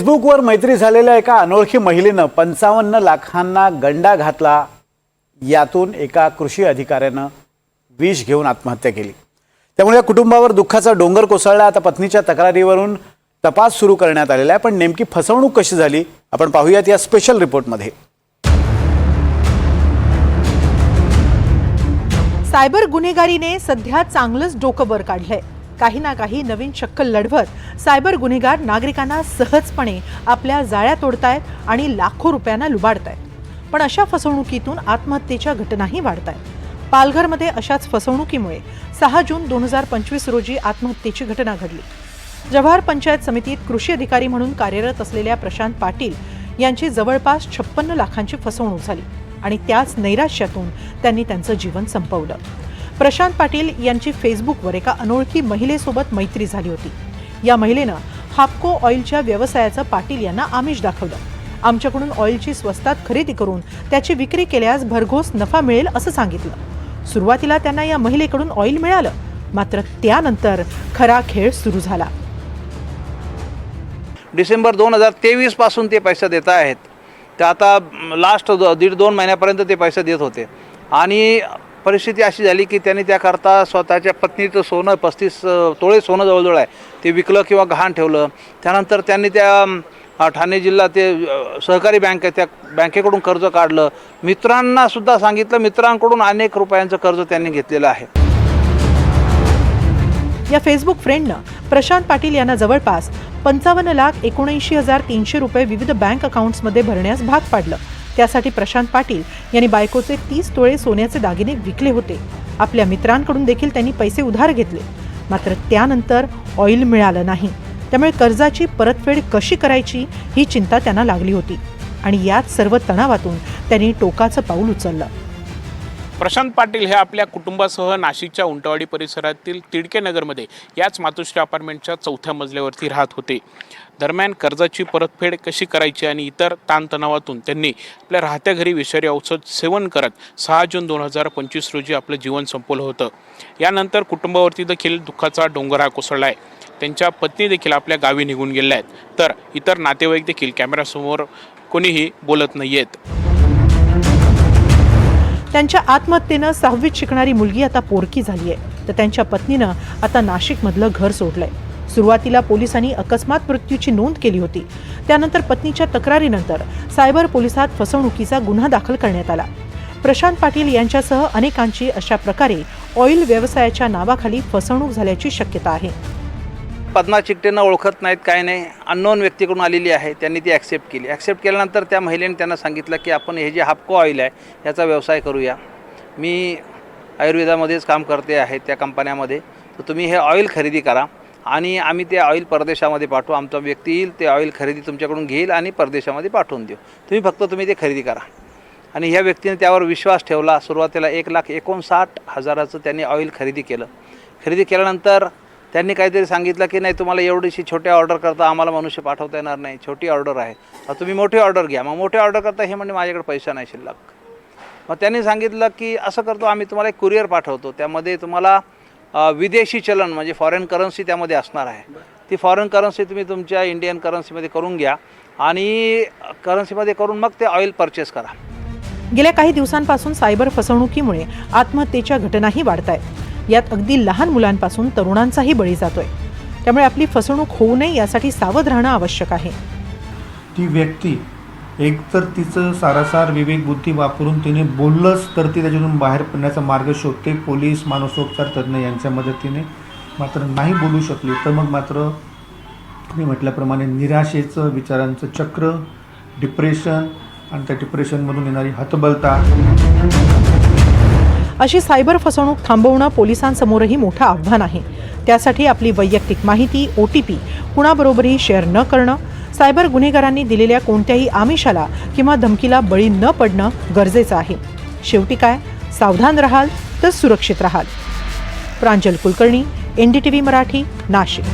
फेसबुकवर मैत्री झालेल्या एका अनोळखी महिलेनं पंचावन्न लाखांना गंडा घातला. यातून एका कृषी अधिकाऱ्यानं विष घेऊन आत्महत्या केली. त्यामुळे या कुटुंबावर दुःखाचा डोंगर कोसळला. आता पत्नीच्या तक्रारीवरून तपास सुरू करण्यात आलेला आहे. पण नेमकी फसवणूक कशी झाली? आपण पाहूयात या स्पेशल रिपोर्टमध्ये सायबर गुन्हेगारीने सध्या चांगलंच डोकं वर काढलंय. काही ना काही नवीन शक्कल लढवत सायबर गुन्हेगार नागरिकांना सहजपणे आपल्या जाळ्या तोडतायत आणि लाखो रुपयांना लुबाडतायत. पण अशा फसवणुकीतून आत्महत्येच्या घटनाही वाढतायत. पालघरमध्ये अशाच फसवणुकीमुळे सहा जून दोन हजार पंचवीस रोजी आत्महत्येची घटना घडली. जव्हार पंचायत समितीत कृषी अधिकारी म्हणून कार्यरत असलेल्या प्रशांत पाटील यांची जवळपास छप्पन्न लाखांची फसवणूक झाली आणि त्याच नैराश्यातून त्यांनी त्यांचं जीवन संपवलं. प्रशांत पाटील यांची फेसबुकवर एका अनोळखी महिलेसोबत मैत्री झाली होती. या महिलेनं हापको ऑइलच्या व्यवसायाचं पाटील यांना आमिष दाखवलं. आमच्याकडून ऑइलची स्वस्तात खरेदी करून त्याची विक्री केल्यास भरघोस नफा मिळेल असं सांगितलं. सुरुवातीला त्यांना या महिलेकडून ऑइल मिळालं. मात्र त्यानंतर खरा खेळ सुरू झाला. डिसेंबर दोन हजार तेवीसपासून ते पैसे देत आहेत. ते आता लास्ट दीड दोन महिन्यापर्यंत ते पैसे देत होते. आणि परिस्थिती अशी झाली की त्यांनी त्याकरता स्वतःच्या पत्नीचं सोनं पस्तीस तोळे सोनं जवळजवळ आहे. ते विकलं किंवा गहाण ठेवलं. त्यानंतर त्यांनी त्या ठाणे जिल्हा ते सहकारी बँक आहे त्या बँकेकडून कर्ज काढलं. मित्रांना सुद्धा सांगितलं मित्रांकडून अनेक रुपयांचं कर्ज त्यांनी घेतलेलं आहे. या फेसबुक फ्रेंडनं प्रशांत पाटील यांना जवळपास पंचावन्न लाख एकोणऐंशी हजार तीनशे रुपये विविध बँक अकाउंट्समध्ये भरण्यास भाग पाडलं. त्यासाठी प्रशांत पाटील यांनी बायकोचे तीस तोळे सोन्याचे दागिने विकले होते. आपल्या मित्रांकडून देखील त्यांनी पैसे उधार घेतले. मात्र त्यानंतर ऑइल मिळालं नाही. त्यामुळे कर्जाची परतफेड कशी करायची ही चिंता त्यांना लागली होती. आणि याच सर्व तणावातून त्यांनी टोकाचं पाऊल उचललं. प्रशांत पाटील हे आपल्या कुटुंबासह नाशिकच्या उंटवाडी परिसरातील तिडके नगरमध्ये याच मातोश्री अपार्टमेंटच्या चौथ्या मजल्यावरती राहत होते. दरम्यान कर्जाची परतफेड कशी करायची आणि इतर ताणतणावातून त्यांनी आपल्या राहत्या घरी विषारी औषध सेवन करत सहा जून दोन हजार पंचवीस रोजी आपलं जीवन संपवलं होतं. यानंतर कुटुंबावरती देखील दुःखाचा डोंगर हा कोसळला आहे त्यांच्या पत्नी देखील आपल्या गावी निघून गेल्या आहेत. तर इतर नातेवाईक देखील कॅमेऱ्यासमोर कोणीही बोलत नाही आहेत त्यांच्या आत्महत्येनं सहावीत शिकणारी मुलगी आता पोरकी झाली आहे तर त्यांच्या पत्नीनं आता नाशिकमधलं घर सोडलंय. सुरुवातीला पोलिसांनी अकस्मात मृत्यूची नोंद केली होती. त्यानंतर पत्नीच्या तक्रारीनंतर सायबर पोलिसात फसवणुकीचा गुन्हा दाखल करण्यात आला. प्रशांत पाटील यांच्यासह अनेकांची अशा प्रकारे ऑइल व्यवसायाच्या नावाखाली फसवणूक झाल्याची शक्यता आहे. पद्मा चिकटेनं ओळखत नाहीत काय नाही. अननोन व्यक्तीकडून आलेली आहे. त्यांनी ती ॲक्सेप्ट केली. ॲक्सेप्ट केल्यानंतर त्या महिलेने त्यांना सांगितलं की आपण हे जे हापको ऑइल आहे याचा व्यवसाय करूया. मी आयुर्वेदामध्येच काम करते आहे त्या कंपन्यामध्ये. तर तुम्ही हे ऑइल खरेदी करा आणि आम्ही ते ऑइल परदेशामध्ये पाठवू. आमचा व्यक्ती येईल ते ऑइल खरेदी तुमच्याकडून घेईल आणि परदेशामध्ये पाठवून देऊ. तुम्ही फक्त तुम्ही ते खरेदी करा. आणि ह्या व्यक्तीने त्यावर विश्वास ठेवला. सुरुवातीला एक लाख एकोणसाठ हजाराचं त्यांनी ऑइल खरेदी केलं. खरेदी केल्यानंतर त्यांनी काहीतरी सांगितलं की नाही तुम्हाला एवढीशी छोट्या ऑर्डर करता आम्हाला मनुष्य पाठवता येणार नाही छोटी ऑर्डर आहे. तर तुम्ही मोठी ऑर्डर घ्या. मग मोठी ऑर्डर करता हे म्हणजे माझ्याकडे पैसा नाही शिल्लक. मग त्यांनी सांगितलं की असं करतो आम्ही तुम्हाला एक कुरिअर पाठवतो. त्यामध्ये तुम्हाला विदेशी चलन म्हणजे फॉरेन करन्सी त्यामध्ये असणार आहे. ती फॉरेन करन्सी तुम्ही तुमच्या इंडियन करन्सीमध्ये करून घ्या आणि करन्सीमध्ये करून मग ते ऑइल परचेस करा. गेल्या काही दिवसांपासून सायबर फसवणुकीमुळे आत्महत्येच्या घटनाही वाढत आहेत यात अगदी लहान मुलांपासून तरुणांचाही बळी जातोय. त्यामुळे आपली फसवणूक होऊ नये यासाठी सावध राहणं आवश्यक आहे. ती व्यक्ती एकतर तिचं सारासार विवेक बुद्धी वापरून तिने बोललंच तर ती त्याच्यातून बाहेर पडण्याचा मार्ग शोधते. पोलीस मानसोपचार तज्ज्ञ यांच्या मदतीने. मात्र नाही बोलू शकली तर मग मात्र मी म्हटल्याप्रमाणे निराशेचं विचारांचं चक्र डिप्रेशन आणि त्या डिप्रेशनमधून येणारी हतबलता. अशी सायबर फसवणूक थांबवणं पोलिसांसमोरही मोठं आव्हान आहे. त्यासाठी आपली वैयक्तिक माहिती ओ टी पी कुणाबरोबरही शेअर न करणं सायबर गुन्हेगारांनी दिलेल्या कोणत्याही आमिषाला किंवा धमकीला बळी न पडणं गरजेचं आहे. शेवटी काय? सावधान राहाल तर सुरक्षित राहाल. Pranjal Kulkarni N D T V Marathi Nashik.